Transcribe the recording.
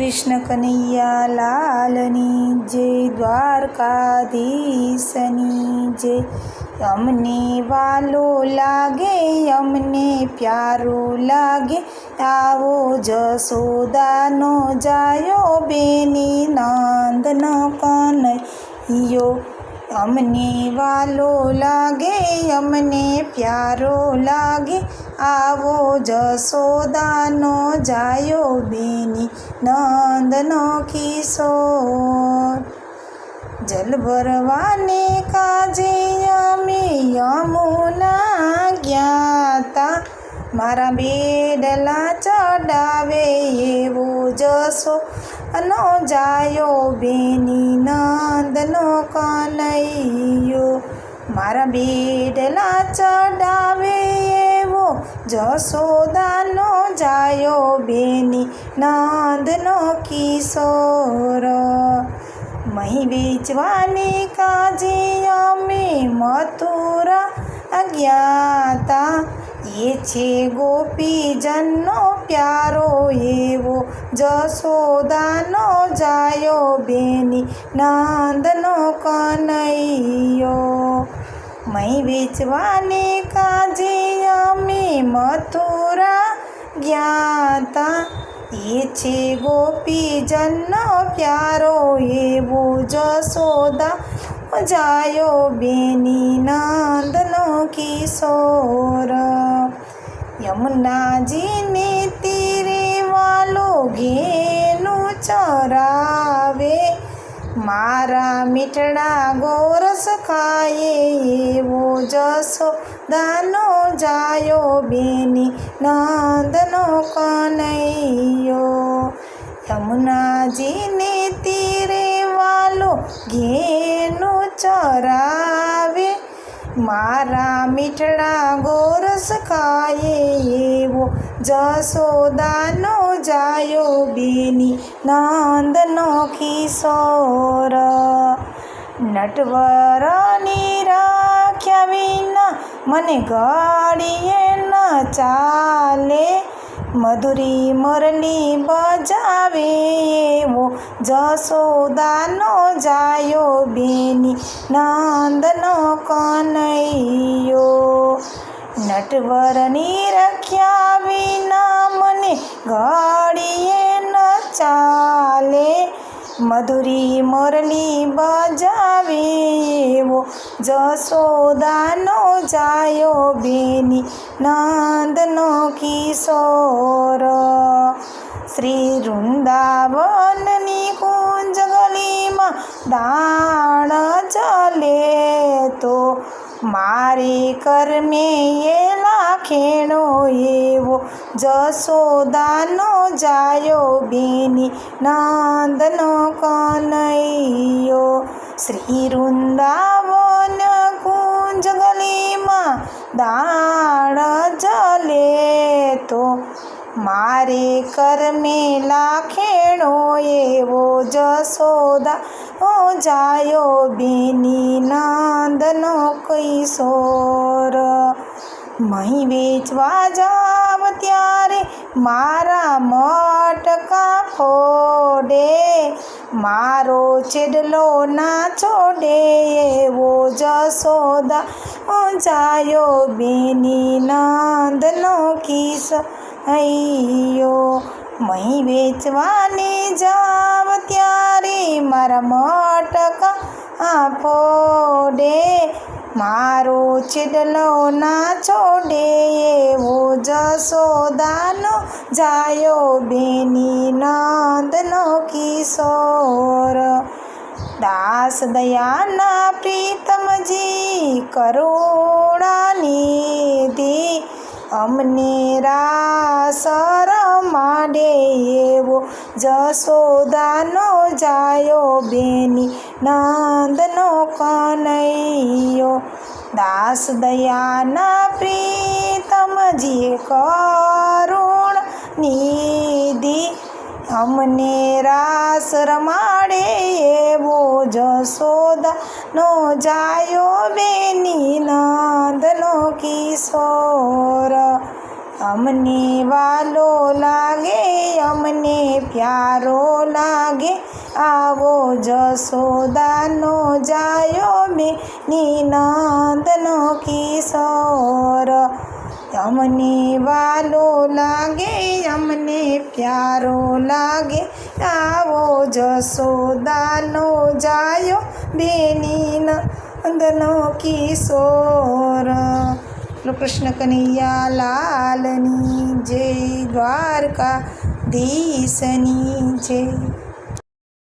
કૃષ્ણ કનૈયા લાલની જય, દ્વારકાધીશની જય. અમને વાલો લાગે, અમને પ્યારો લાગે. આવો જસોદાનો જાયો બેની નંદનો કનૈયો. અમને વાલો લાગે, અમને પ્યારો લાગે. આવો જસોદાનો જાયો બેની નંદનો કિશોર. જલ ભરવાને કાજે અમે યમુના ગ્યાતા મારા બેડલા ચડાવે એવો જસો. અનો જાયો બેની નંદનો કનૈયો. મારા બેડલા ચડાવે એવો જસોદાનો જાયો બેની નંદનો કિશોર. મહી વેચવાની કાજે અમે મથુરા જ્ઞાતા એ છે ગોપીજનનો પ્યારો, એવો જશોદાનો જાયો બેની નંદનો કનૈયો. મય વેચવાને કાજે અમે મથુરા જ્ઞાતા એ છે ગોપીજનનો પ્યારો, એવો જસોદા જાયો બેની નંદનો કિશોર. યમુનાજીને તીરે વાલો ઘેનું ચરાવે. મારા મીઠડા ગોરસ ખાયે એવો જસો દાનો જાયો બેની નંદનો કનૈયો. યમુનાજીને ઘેનું ચરાવે, મારા મીઠડા ગોરસ ખાય એવો જસોદાનો જાયો બેની નંદનો કિશોર નટવરની રાખ્યા વિના મને ઘડીએ મધુરી મરલી બજાવે એવો જસોદાનો જાયો બેની નંદનો કનૈયો. નટવરની રખ્યા વિના મને ઘડીએ ન ચાલે. મધુરી મુરલી બજાવે એવો જસોદાનો જાયો બેની નંદનો કિશોર. શ્રી વૃંદાવનની ગલીમાં દાણ જલે તો મારી કર્મે એલા ખેણો એવો જસોદાનો જાયો બેની નંદનો કનૈયો. શ્રી વૃંદાવન કુંજ ગલીમાં દાણ જલે તો મારે કરમે લાખેણો એવો જસોદા ઓ જાયો બેની નંદનો કિશોર મહી વેચવા જાવ ત્યારે મારા મટકા ફોડે મારો ચેડલો ના છોડે એવો જસોદા જાયો બેની નંદનો કિશોર અయ్યો મહી વેચવાને જાવ ત્યારે મારા મટકા આપો ડે મારો છેડલો ના છોડે, એવો જસોદાનો જાયો બેની નંદનો કિશોર. દાસ દયાના પ્રીતમજી કરુણાનિધિ અમને રાસર માંડે એવો જસોદાનો જાયો બેની નંદનો કનૈયો. દાસ દયાના પ્રીતમજીએ કરુણ નિધિ અમને રાસ રમાડે એવો જસોદાનો જાયો બેની નંદનો કિશોર. અમને વાલો લાગે, અમને પ્યારો લાગે, આવો જશોદાનો જાયો બે નંદનો કિશોર. અમને વાલો લાગે, અમને પ્યારો લાગે. આવો જશોદાનો જાયો બેની નંદનો કિશોર. કૃષ્ણ કનૈયા લાલની જય દ્વારકા દેશની જય.